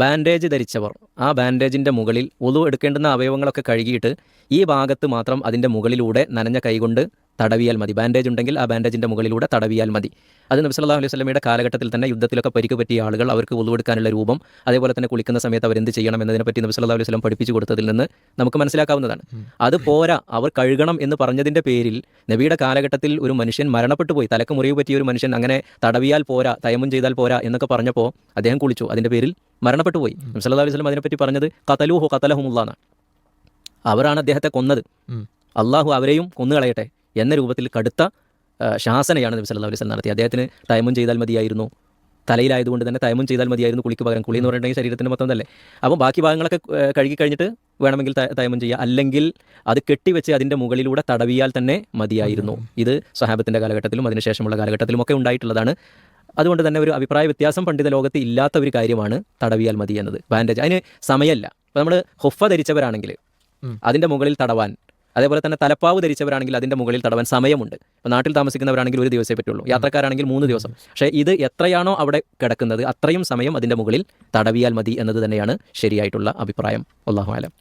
Bandage ധരിച്ചവർ. ആ ബാൻഡേജിന്റെ മുകളിൽ ഒതു എടുക്കേണ്ടുന്ന അവയവങ്ങളൊക്കെ കഴുകിയിട്ട് ഈ ഭാഗത്ത് മാത്രം അതിന്റെ മുകളിലൂടെ നനഞ്ഞ കൈകൊണ്ട് തടവിയാൽ മതി. ബാൻഡേജ് ഉണ്ടെങ്കിൽ ആ ബാൻഡേജിന്റെ മുകളിലൂടെ തടവിയാൽ മതി. അത് നബി സല്ലല്ലാഹു അലൈഹി സ്വലമിയുടെ കാലഘട്ടത്തിൽ തന്നെ യുദ്ധത്തിലൊക്കെ പരിക്ക് പറ്റിയ ആളുകൾ അവർക്ക് ഒതു എടുക്കാനുള്ള രൂപം അതേപോലെ തന്നെ കുളിക്കുന്ന സമയത്ത് അവരെന്ത് ചെയ്യണം എന്നതിനെപ്പറ്റി നബി സല്ലല്ലാഹു അലൈഹി സ്വലം പഠിപ്പിച്ചു കൊടുത്തതിൽ നിന്ന് നമുക്ക് മനസ്സിലാക്കാവുന്നതാണ്. അത് പോരാ അവർ കഴുകണം എന്ന് പറഞ്ഞതിന്റെ പേരിൽ നബിയുടെ കാലഘട്ടത്തിൽ ഒരു മനുഷ്യൻ മരണപ്പെട്ടു പോയി തലക്ക് മുറിവ് പറ്റിയ ഒരു മനുഷ്യൻ അങ്ങനെ തടവിയാൽ പോരാ തയമം ചെയ്താൽ പോരാ എന്നൊക്കെ പറഞ്ഞപ്പോൾ അദ്ദേഹം കുളിച്ചു. അതിന്റെ പേരിൽ മരണപ്പെട്ടു പോയി സല്ലല്ലാഹു അലൈഹി സ്വലം അതിനെപ്പറ്റി പറഞ്ഞത് കതലുഹു കതലഹുമുള്ളാണ് അവരാണ് അദ്ദേഹത്തെ കൊന്നത്. അള്ളാഹു അവരെയും കൊന്നുകളയട്ടെ എന്ന രൂപത്തിൽ കടുത്ത ശാസനയാണ് നബി സല്ലാ അലൈഹി സ്വലം നടത്തിയത്. അദ്ദേഹത്തിന് ടൈമും ചെയ്താൽ മതിയായിരുന്നു. തലയിലായതുകൊണ്ട് തന്നെ തയമം ചെയ്താൽ മതിയായിരുന്നു കുളിക്ക് പകരം. കുളി എന്ന് പറഞ്ഞിട്ടുണ്ടെങ്കിൽ ശരീരത്തിന്റെ മൊത്തം തന്നെ അപ്പോൾ ബാക്കി ഭാഗങ്ങളൊക്കെ കഴുകി കഴിഞ്ഞിട്ട് വേണമെങ്കിൽ ത- തയമം ചെയ്യുക അല്ലെങ്കിൽ അത് കെട്ടിവെച്ച് അതിന്റെ മുകളിലൂടെ തടവിയാൽ തന്നെ മതിയായിരുന്നു. ഇത് സഹാബത്തിന്റെ കാലഘട്ടത്തിലും അതിനുശേഷമുള്ള കാലഘട്ടത്തിലും ഒക്കെ ഉണ്ടായിട്ടുള്ളതാണ്. അതുകൊണ്ട് തന്നെ ഒരു അഭിപ്രായ വ്യത്യാസം പണ്ഡിത ലോകത്ത് ഇല്ലാത്ത ഒരു കാര്യമാണ് തടവിയാൽ മതി എന്നത്. ബാൻഡേജ് അതിന് സമയമല്ല. അപ്പോൾ നമ്മൾ ഹൊഫ ധരിച്ചവരാണെങ്കിൽ. അതിന്റെ മുകളിൽ തടവാൻ അതേപോലെ തന്നെ തലപ്പാവ് ധരിച്ചവരാണെങ്കിൽ അതിന്റെ മുകളിൽ തടവാൻ സമയമുണ്ട്. ഇപ്പോൾ നാട്ടിൽ താമസിക്കുന്നവരാണെങ്കിൽ ഒരു ദിവസമേ പറ്റുള്ളൂ. യാത്രക്കാരാണെങ്കിൽ മൂന്ന് ദിവസം. പക്ഷേ ഇത് എത്രയാണോ അവിടെ കിടക്കുന്നത് അത്രയും സമയം അതിന്റെ മുകളിൽ തടവിയാൽ മതി എന്നത് തന്നെയാണ് ശരിയായിട്ടുള്ള അഭിപ്രായം. ആലം